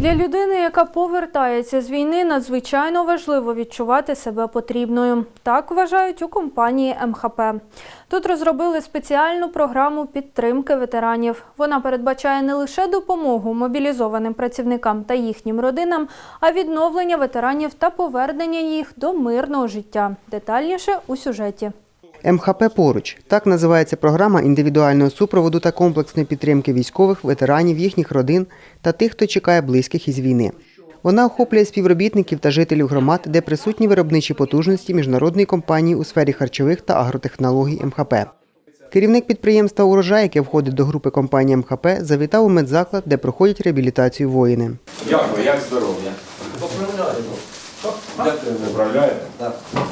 Для людини, яка повертається з війни, надзвичайно важливо відчувати себе потрібною. Так вважають у компанії МХП. Тут розробили спеціальну програму підтримки ветеранів. Вона передбачає не лише допомогу мобілізованим працівникам та їхнім родинам, а відновлення ветеранів та повернення їх до мирного життя. Детальніше у сюжеті. МХП поруч так називається програма індивідуального супроводу та комплексної підтримки військових, ветеранів, їхніх родин та тих, хто чекає близьких із війни. Вона охоплює співробітників та жителів громад, де присутні виробничі потужності міжнародної компанії у сфері харчових та агротехнологій МХП. Керівник підприємства Урожай, яке входить до групи компанії МХП, завітав у медзаклад, де проходять реабілітацію воїни. Дякую, як здоров'я? Поправляємо. Дякую.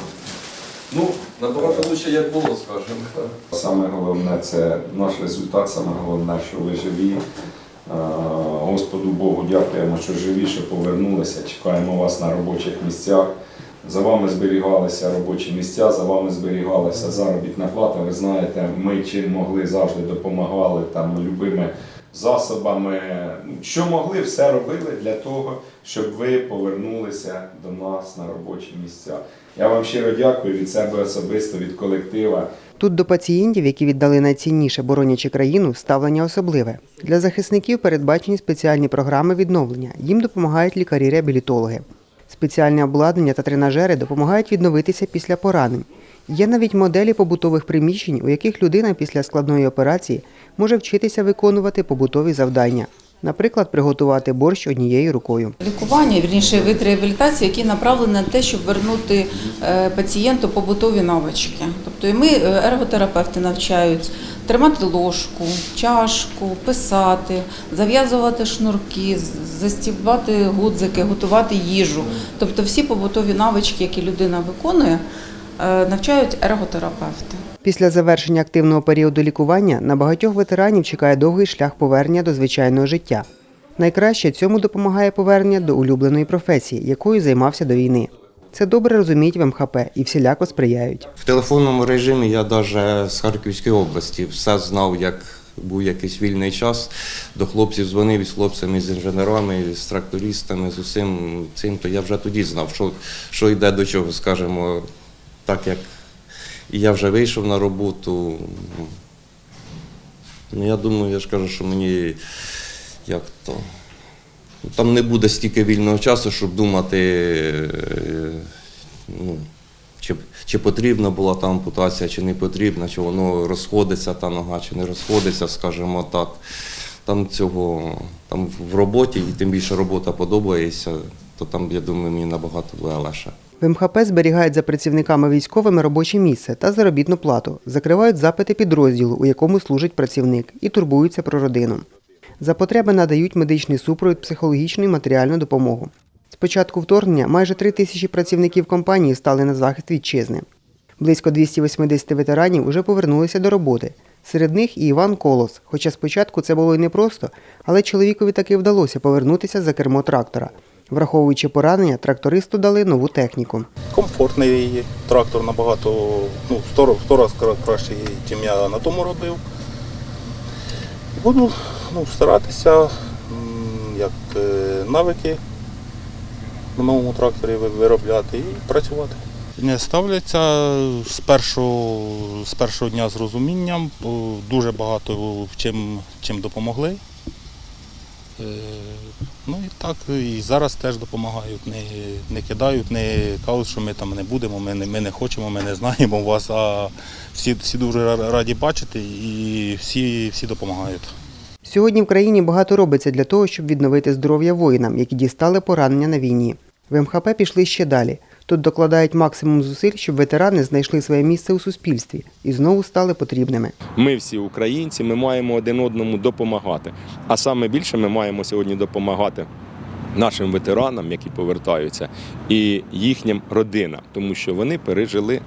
Ну, набагато лучше, як було, скажімо. Саме головне це наш результат, саме головне, що ви живі. Господу Богу дякуємо, що живі, що повернулися. Чекаємо вас на робочих місцях. За вами зберігалися робочі місця, за вами зберігалася заробітна плата. Ви знаєте, ми чим могли завжди допомагали там любими засобами. Що могли, все робили для того, щоб ви повернулися до нас на робочі місця. Я вам щиро дякую від себе особисто, від колектива. Тут до пацієнтів, які віддали найцінніше боронячи країну, ставлення особливе. Для захисників передбачені спеціальні програми відновлення. Їм допомагають лікарі-реабілітологи. Спеціальне обладнання та тренажери допомагають відновитися після поранень. Є навіть моделі побутових приміщень, у яких людина після складної операції може вчитися виконувати побутові завдання. Наприклад, приготувати борщ однією рукою. Лікування, вірніше вид реабілітації, який направлений на те, щоб вернути е, пацієнту побутові навички. Тобто ми, е, ерготерапевти, навчають тримати ложку, чашку, писати, зав'язувати шнурки, застібати гудзики, готувати їжу. Тобто всі побутові навички, які людина виконує, навчають ерготерапевти. Після завершення активного періоду лікування на багатьох ветеранів чекає довгий шлях повернення до звичайного життя. Найкраще цьому допомагає повернення до улюбленої професії, якою займався до війни. Це добре розуміють в МХП і всіляко сприяють. В телефонному режимі я навіть з Харківської області все знав, як був якийсь вільний час. До хлопців дзвонив із хлопцями, з інженерами, з трактористами, з усім цим, то я вже тоді знав, що, що йде до чого, скажімо, так як я вже вийшов на роботу. Ну, я думаю, я ж кажу, що мені як то. ну, Там не буде стільки вільного часу, щоб думати, е, ну, чи, чи потрібна була та ампутація, чи не потрібна, чи воно розходиться та нога, чи не розходиться, скажімо так. Там цього там в роботі, і тим більше робота подобається, то там, я думаю, мені набагато буде легше. В МХП зберігають за працівниками військовими робоче місце та заробітну плату, закривають запити підрозділу, у якому служить працівник, і турбуються про родину. За потреби надають медичний супровід, психологічну і матеріальну допомогу. З початку вторгнення майже три тисячі працівників компанії стали на захист вітчизни. Близько 280 ветеранів уже повернулися до роботи. Серед них і Іван Колос. Хоча спочатку це було й непросто, але чоловікові таки вдалося повернутися за кермо трактора. Враховуючи поранення, трактористу дали нову техніку. комфортний трактор набагато, ну, сто, сто разів кращий, ніж я на тому робив. Буду ну, старатися, як е, навики на новому тракторі виробляти і працювати. Не ставляться з першого, з першого дня з розумінням, дуже багато в чим, чим допомогли. Ну і так, і зараз теж допомагають, не, не кидають, не кажуть, що ми там не будемо, ми не, ми не хочемо, ми не знаємо вас, а всі, всі дуже раді бачити і всі, всі допомагають. Сьогодні в країні багато робиться для того, щоб відновити здоров'я воїнам, які дістали поранення на війні. В МХП пішли ще далі. Тут докладають максимум зусиль, щоб ветерани знайшли своє місце у суспільстві і знову стали потрібними. Ми всі українці, ми маємо один одному допомагати. А саме більше ми маємо сьогодні допомагати нашим ветеранам, які повертаються, і їхнім родинам, тому що вони пережили е,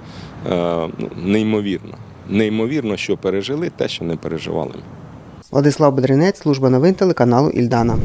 ну, неймовірно. Неймовірно, що пережили те, що не переживали. Владислав Бедренець, служба новин телеканалу Ільдана.